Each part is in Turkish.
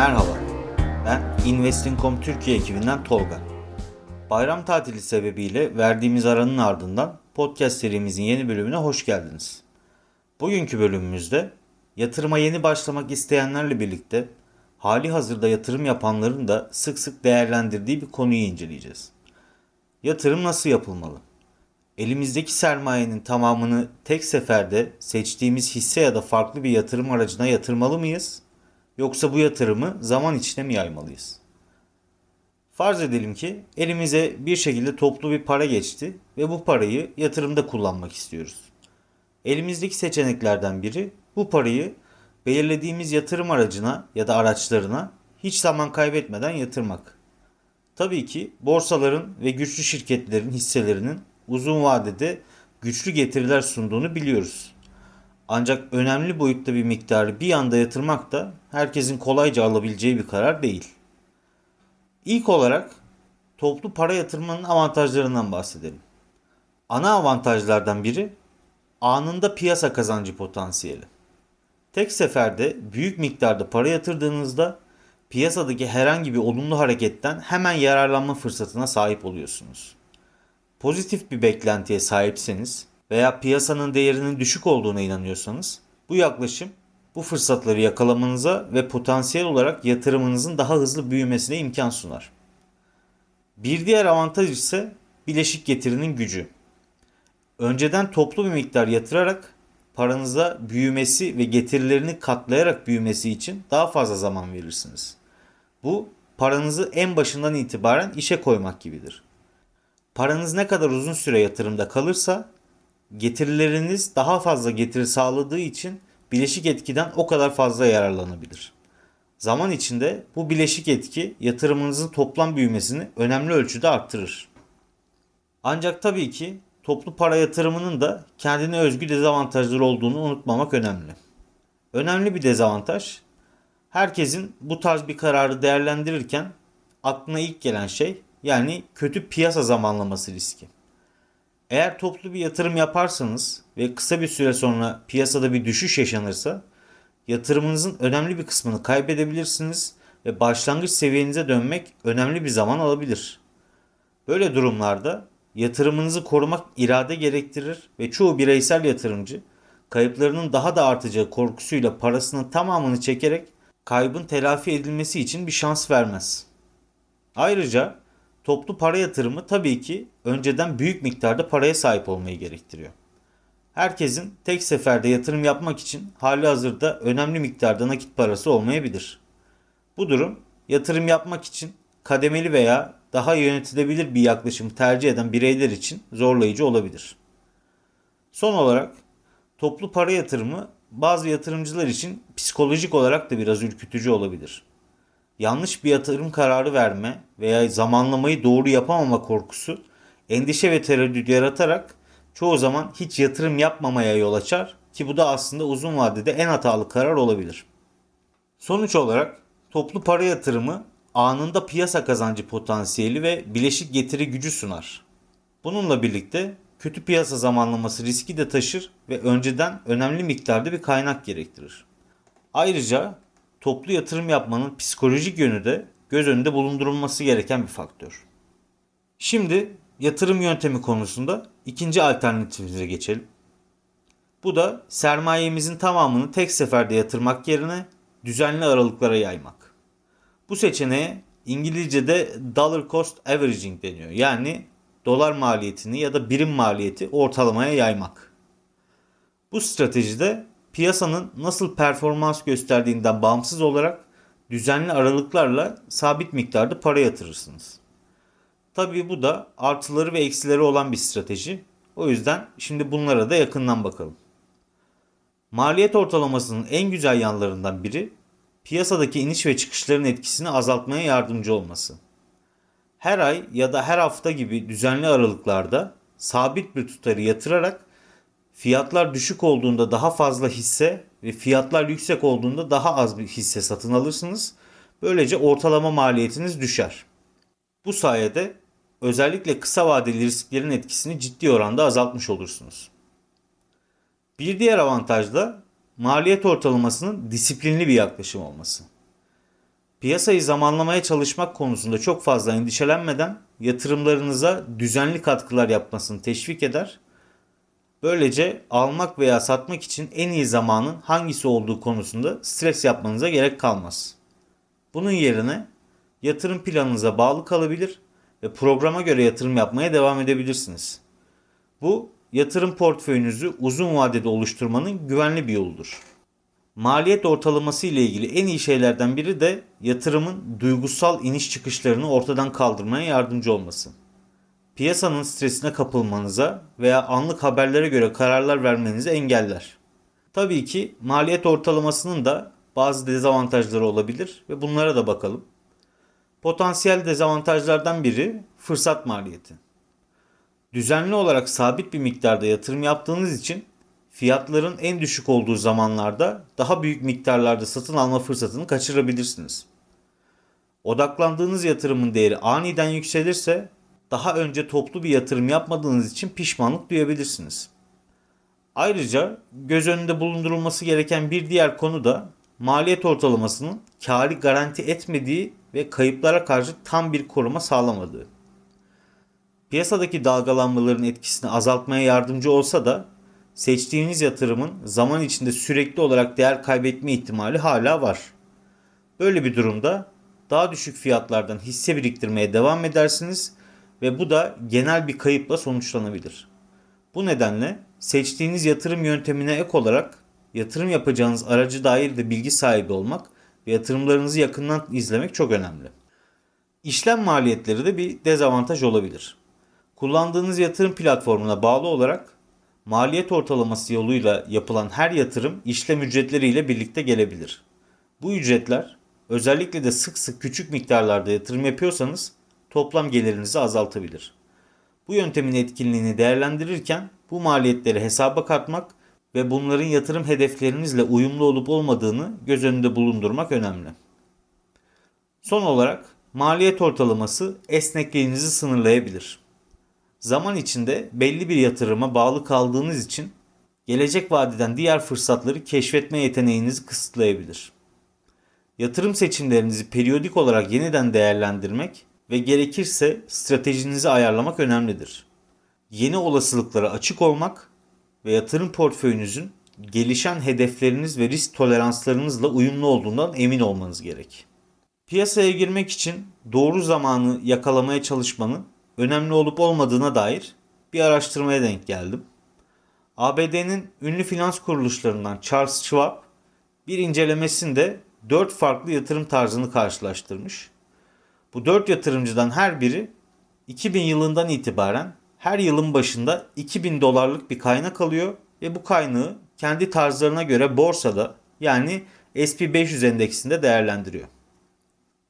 Merhaba, ben Investing.com Türkiye ekibinden Tolga. Bayram tatili sebebiyle verdiğimiz aranın ardından podcast serimizin yeni bölümüne hoş geldiniz. Bugünkü bölümümüzde yatırıma yeni başlamak isteyenlerle birlikte hali hazırda yatırım yapanların da sık sık değerlendirdiği bir konuyu inceleyeceğiz. Yatırım nasıl yapılmalı? Elimizdeki sermayenin tamamını tek seferde seçtiğimiz hisse ya da farklı bir yatırım aracına yatırmalı mıyız? Yoksa bu yatırımı zaman içine mi yaymalıyız? Farz edelim ki elimize bir şekilde toplu bir para geçti ve bu parayı yatırımda kullanmak istiyoruz. Elimizdeki seçeneklerden biri bu parayı belirlediğimiz yatırım aracına ya da araçlarına hiç zaman kaybetmeden yatırmak. Tabii ki borsaların ve güçlü şirketlerin hisselerinin uzun vadede güçlü getiriler sunduğunu biliyoruz. Ancak önemli boyutta bir miktarı bir anda yatırmak da herkesin kolayca alabileceği bir karar değil. İlk olarak toplu para yatırmanın avantajlarından bahsedelim. Ana avantajlardan biri anında piyasa kazancı potansiyeli. Tek seferde büyük miktarda para yatırdığınızda piyasadaki herhangi bir olumlu hareketten hemen yararlanma fırsatına sahip oluyorsunuz. Pozitif bir beklentiye sahipseniz veya piyasanın değerinin düşük olduğuna inanıyorsanız bu yaklaşım bu fırsatları yakalamanıza ve potansiyel olarak yatırımınızın daha hızlı büyümesine imkan sunar. Bir diğer avantaj ise bileşik getirinin gücü. Önceden toplu bir miktar yatırarak paranıza büyümesi ve getirilerini katlayarak büyümesi için daha fazla zaman verirsiniz. Bu paranızı en başından itibaren işe koymak gibidir. Paranız ne kadar uzun süre yatırımda kalırsa getirileriniz daha fazla getiri sağladığı için bileşik etkiden o kadar fazla yararlanabilir. Zaman içinde bu bileşik etki yatırımınızın toplam büyümesini önemli ölçüde arttırır. Ancak tabii ki toplu para yatırımının da kendine özgü dezavantajları olduğunu unutmamak önemli. Önemli bir dezavantaj, herkesin bu tarz bir kararı değerlendirirken aklına ilk gelen şey yani kötü piyasa zamanlaması riski. Eğer toplu bir yatırım yaparsanız ve kısa bir süre sonra piyasada bir düşüş yaşanırsa yatırımınızın önemli bir kısmını kaybedebilirsiniz ve başlangıç seviyenize dönmek önemli bir zaman alabilir. Böyle durumlarda yatırımınızı korumak irade gerektirir ve çoğu bireysel yatırımcı kayıplarının daha da artacağı korkusuyla parasının tamamını çekerek kaybın telafi edilmesi için bir şans vermez. Ayrıca toplu para yatırımı tabii ki önceden büyük miktarda paraya sahip olmayı gerektiriyor. Herkesin tek seferde yatırım yapmak için hali hazırda önemli miktarda nakit parası olmayabilir. Bu durum yatırım yapmak için kademeli veya daha yönetilebilir bir yaklaşım tercih eden bireyler için zorlayıcı olabilir. Son olarak toplu para yatırımı bazı yatırımcılar için psikolojik olarak da biraz ürkütücü olabilir yanlış bir yatırım kararı verme veya zamanlamayı doğru yapamama korkusu endişe ve tereddüt yaratarak çoğu zaman hiç yatırım yapmamaya yol açar ki bu da aslında uzun vadede en hatalı karar olabilir. Sonuç olarak toplu para yatırımı anında piyasa kazancı potansiyeli ve bileşik getiri gücü sunar. Bununla birlikte kötü piyasa zamanlaması riski de taşır ve önceden önemli miktarda bir kaynak gerektirir. Ayrıca toplu yatırım yapmanın psikolojik yönü de göz önünde bulundurulması gereken bir faktör. Şimdi yatırım yöntemi konusunda ikinci alternatifimize geçelim. Bu da sermayemizin tamamını tek seferde yatırmak yerine düzenli aralıklara yaymak. Bu seçeneğe İngilizce'de dollar cost averaging deniyor. Yani dolar maliyetini ya da birim maliyeti ortalamaya yaymak. Bu stratejide piyasanın nasıl performans gösterdiğinden bağımsız olarak düzenli aralıklarla sabit miktarda para yatırırsınız. Tabii bu da artıları ve eksileri olan bir strateji. O yüzden şimdi bunlara da yakından bakalım. Maliyet ortalamasının en güzel yanlarından biri piyasadaki iniş ve çıkışların etkisini azaltmaya yardımcı olması. Her ay ya da her hafta gibi düzenli aralıklarda sabit bir tutarı yatırarak fiyatlar düşük olduğunda daha fazla hisse ve fiyatlar yüksek olduğunda daha az bir hisse satın alırsınız. Böylece ortalama maliyetiniz düşer. Bu sayede özellikle kısa vadeli risklerin etkisini ciddi oranda azaltmış olursunuz. Bir diğer avantaj da maliyet ortalamasının disiplinli bir yaklaşım olması. Piyasayı zamanlamaya çalışmak konusunda çok fazla endişelenmeden yatırımlarınıza düzenli katkılar yapmasını teşvik eder. Böylece almak veya satmak için en iyi zamanın hangisi olduğu konusunda stres yapmanıza gerek kalmaz. Bunun yerine yatırım planınıza bağlı kalabilir ve programa göre yatırım yapmaya devam edebilirsiniz. Bu yatırım portföyünüzü uzun vadede oluşturmanın güvenli bir yoludur. Maliyet ortalaması ile ilgili en iyi şeylerden biri de yatırımın duygusal iniş çıkışlarını ortadan kaldırmaya yardımcı olması. Piyasanın stresine kapılmanıza veya anlık haberlere göre kararlar vermenizi engeller. Tabii ki maliyet ortalamasının da bazı dezavantajları olabilir ve bunlara da bakalım. Potansiyel dezavantajlardan biri fırsat maliyeti. Düzenli olarak sabit bir miktarda yatırım yaptığınız için fiyatların en düşük olduğu zamanlarda daha büyük miktarlarda satın alma fırsatını kaçırabilirsiniz. Odaklandığınız yatırımın değeri aniden yükselirse daha önce toplu bir yatırım yapmadığınız için pişmanlık duyabilirsiniz. Ayrıca göz önünde bulundurulması gereken bir diğer konu da maliyet ortalamasının kârı garanti etmediği ve kayıplara karşı tam bir koruma sağlamadığı. Piyasadaki dalgalanmaların etkisini azaltmaya yardımcı olsa da seçtiğiniz yatırımın zaman içinde sürekli olarak değer kaybetme ihtimali hala var. Böyle bir durumda daha düşük fiyatlardan hisse biriktirmeye devam edersiniz ve bu da genel bir kayıpla sonuçlanabilir. Bu nedenle seçtiğiniz yatırım yöntemine ek olarak yatırım yapacağınız aracı dair de bilgi sahibi olmak ve yatırımlarınızı yakından izlemek çok önemli. İşlem maliyetleri de bir dezavantaj olabilir. Kullandığınız yatırım platformuna bağlı olarak maliyet ortalaması yoluyla yapılan her yatırım işlem ücretleriyle birlikte gelebilir. Bu ücretler özellikle de sık sık küçük miktarlarda yatırım yapıyorsanız toplam gelirinizi azaltabilir. Bu yöntemin etkinliğini değerlendirirken bu maliyetleri hesaba katmak ve bunların yatırım hedeflerinizle uyumlu olup olmadığını göz önünde bulundurmak önemli. Son olarak maliyet ortalaması esnekliğinizi sınırlayabilir. Zaman içinde belli bir yatırıma bağlı kaldığınız için gelecek vadeden diğer fırsatları keşfetme yeteneğinizi kısıtlayabilir. Yatırım seçimlerinizi periyodik olarak yeniden değerlendirmek ve gerekirse stratejinizi ayarlamak önemlidir. Yeni olasılıklara açık olmak ve yatırım portföyünüzün gelişen hedefleriniz ve risk toleranslarınızla uyumlu olduğundan emin olmanız gerek. Piyasaya girmek için doğru zamanı yakalamaya çalışmanın önemli olup olmadığına dair bir araştırmaya denk geldim. ABD'nin ünlü finans kuruluşlarından Charles Schwab bir incelemesinde 4 farklı yatırım tarzını karşılaştırmış. Bu 4 yatırımcıdan her biri 2000 yılından itibaren her yılın başında 2000 dolarlık bir kaynak alıyor ve bu kaynağı kendi tarzlarına göre borsada yani SP500 endeksinde değerlendiriyor.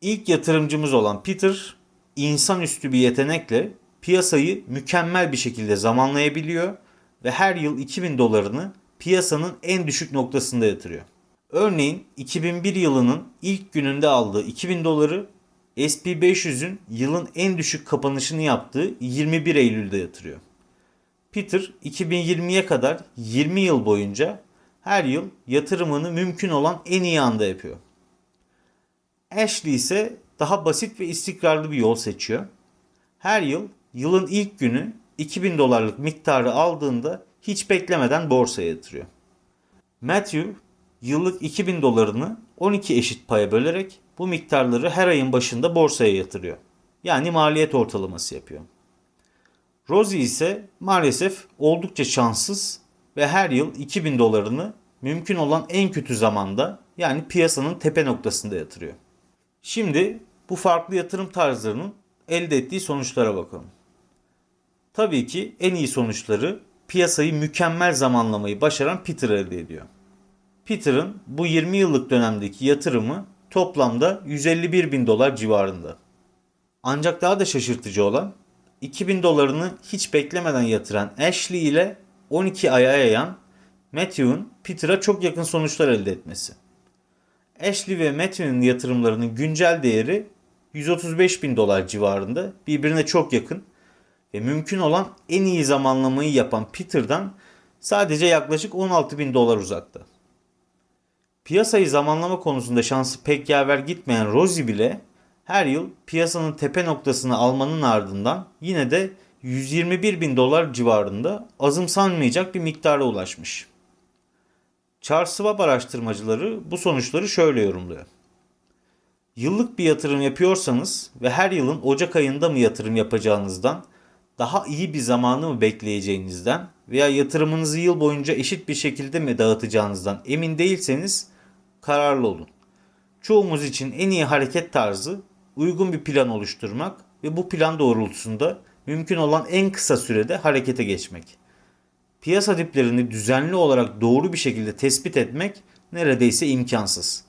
İlk yatırımcımız olan Peter insanüstü bir yetenekle piyasayı mükemmel bir şekilde zamanlayabiliyor ve her yıl 2000 dolarını piyasanın en düşük noktasında yatırıyor. Örneğin 2001 yılının ilk gününde aldığı 2000 doları SP500'ün yılın en düşük kapanışını yaptığı 21 Eylül'de yatırıyor. Peter 2020'ye kadar 20 yıl boyunca her yıl yatırımını mümkün olan en iyi anda yapıyor. Ashley ise daha basit ve istikrarlı bir yol seçiyor. Her yıl yılın ilk günü 2000 dolarlık miktarı aldığında hiç beklemeden borsaya yatırıyor. Matthew yıllık 2000 dolarını 12 eşit paya bölerek bu miktarları her ayın başında borsaya yatırıyor. Yani maliyet ortalaması yapıyor. Rosie ise maalesef oldukça şanssız ve her yıl 2000 dolarını mümkün olan en kötü zamanda yani piyasanın tepe noktasında yatırıyor. Şimdi bu farklı yatırım tarzlarının elde ettiği sonuçlara bakalım. Tabii ki en iyi sonuçları piyasayı mükemmel zamanlamayı başaran Peter elde ediyor. Peter'ın bu 20 yıllık dönemdeki yatırımı toplamda 151 bin dolar civarında. Ancak daha da şaşırtıcı olan 2000 dolarını hiç beklemeden yatıran Ashley ile 12 aya yayan Matthew'un Peter'a çok yakın sonuçlar elde etmesi. Ashley ve Matthew'nin yatırımlarının güncel değeri 135 bin dolar civarında birbirine çok yakın ve mümkün olan en iyi zamanlamayı yapan Peter'dan sadece yaklaşık 16 bin dolar uzakta. Piyasayı zamanlama konusunda şansı pek yaver gitmeyen Rosie bile her yıl piyasanın tepe noktasını almanın ardından yine de 121 bin dolar civarında azımsanmayacak bir miktara ulaşmış. Charles Schwab araştırmacıları bu sonuçları şöyle yorumluyor. Yıllık bir yatırım yapıyorsanız ve her yılın Ocak ayında mı yatırım yapacağınızdan, daha iyi bir zamanı mı bekleyeceğinizden veya yatırımınızı yıl boyunca eşit bir şekilde mi dağıtacağınızdan emin değilseniz kararlı olun. Çoğumuz için en iyi hareket tarzı uygun bir plan oluşturmak ve bu plan doğrultusunda mümkün olan en kısa sürede harekete geçmek. Piyasa diplerini düzenli olarak doğru bir şekilde tespit etmek neredeyse imkansız.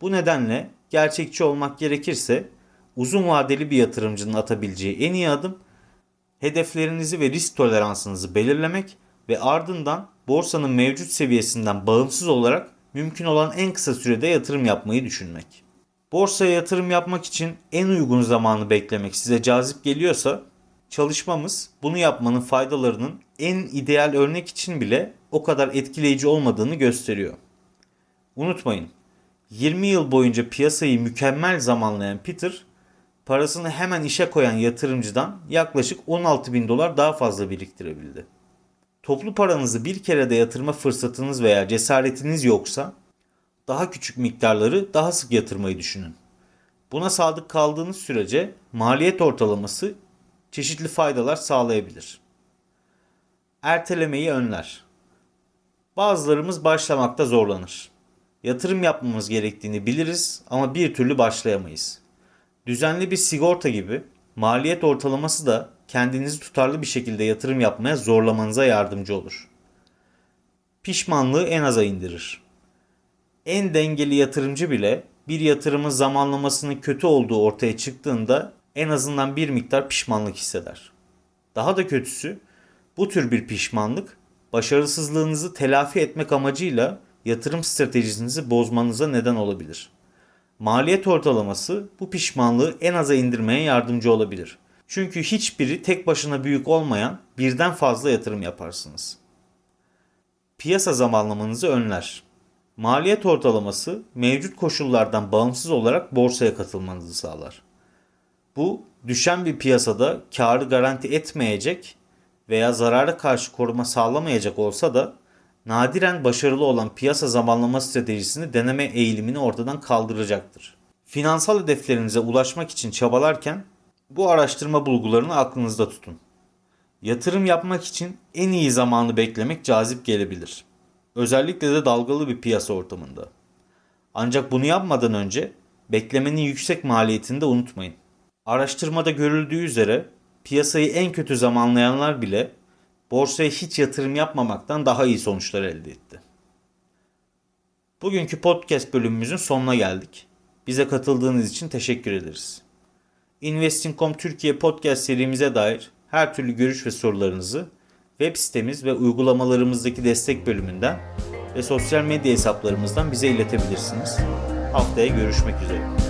Bu nedenle gerçekçi olmak gerekirse uzun vadeli bir yatırımcının atabileceği en iyi adım hedeflerinizi ve risk toleransınızı belirlemek ve ardından borsanın mevcut seviyesinden bağımsız olarak mümkün olan en kısa sürede yatırım yapmayı düşünmek. Borsaya yatırım yapmak için en uygun zamanı beklemek size cazip geliyorsa çalışmamız bunu yapmanın faydalarının en ideal örnek için bile o kadar etkileyici olmadığını gösteriyor. Unutmayın 20 yıl boyunca piyasayı mükemmel zamanlayan Peter parasını hemen işe koyan yatırımcıdan yaklaşık 16 bin dolar daha fazla biriktirebildi. Toplu paranızı bir kere de yatırma fırsatınız veya cesaretiniz yoksa daha küçük miktarları daha sık yatırmayı düşünün. Buna sadık kaldığınız sürece maliyet ortalaması çeşitli faydalar sağlayabilir. Ertelemeyi önler. Bazılarımız başlamakta zorlanır. Yatırım yapmamız gerektiğini biliriz ama bir türlü başlayamayız. Düzenli bir sigorta gibi maliyet ortalaması da kendinizi tutarlı bir şekilde yatırım yapmaya zorlamanıza yardımcı olur. Pişmanlığı en aza indirir. En dengeli yatırımcı bile bir yatırımın zamanlamasının kötü olduğu ortaya çıktığında en azından bir miktar pişmanlık hisseder. Daha da kötüsü bu tür bir pişmanlık başarısızlığınızı telafi etmek amacıyla yatırım stratejinizi bozmanıza neden olabilir. Maliyet ortalaması bu pişmanlığı en aza indirmeye yardımcı olabilir. Çünkü hiçbiri tek başına büyük olmayan birden fazla yatırım yaparsınız. Piyasa zamanlamanızı önler. Maliyet ortalaması mevcut koşullardan bağımsız olarak borsaya katılmanızı sağlar. Bu düşen bir piyasada karı garanti etmeyecek veya zarara karşı koruma sağlamayacak olsa da nadiren başarılı olan piyasa zamanlama stratejisini deneme eğilimini ortadan kaldıracaktır. Finansal hedeflerinize ulaşmak için çabalarken bu araştırma bulgularını aklınızda tutun. Yatırım yapmak için en iyi zamanı beklemek cazip gelebilir. Özellikle de dalgalı bir piyasa ortamında. Ancak bunu yapmadan önce beklemenin yüksek maliyetini de unutmayın. Araştırmada görüldüğü üzere piyasayı en kötü zamanlayanlar bile borsaya hiç yatırım yapmamaktan daha iyi sonuçlar elde etti. Bugünkü podcast bölümümüzün sonuna geldik. Bize katıldığınız için teşekkür ederiz. Investing.com Türkiye podcast serimize dair her türlü görüş ve sorularınızı web sitemiz ve uygulamalarımızdaki destek bölümünden ve sosyal medya hesaplarımızdan bize iletebilirsiniz. Haftaya görüşmek üzere.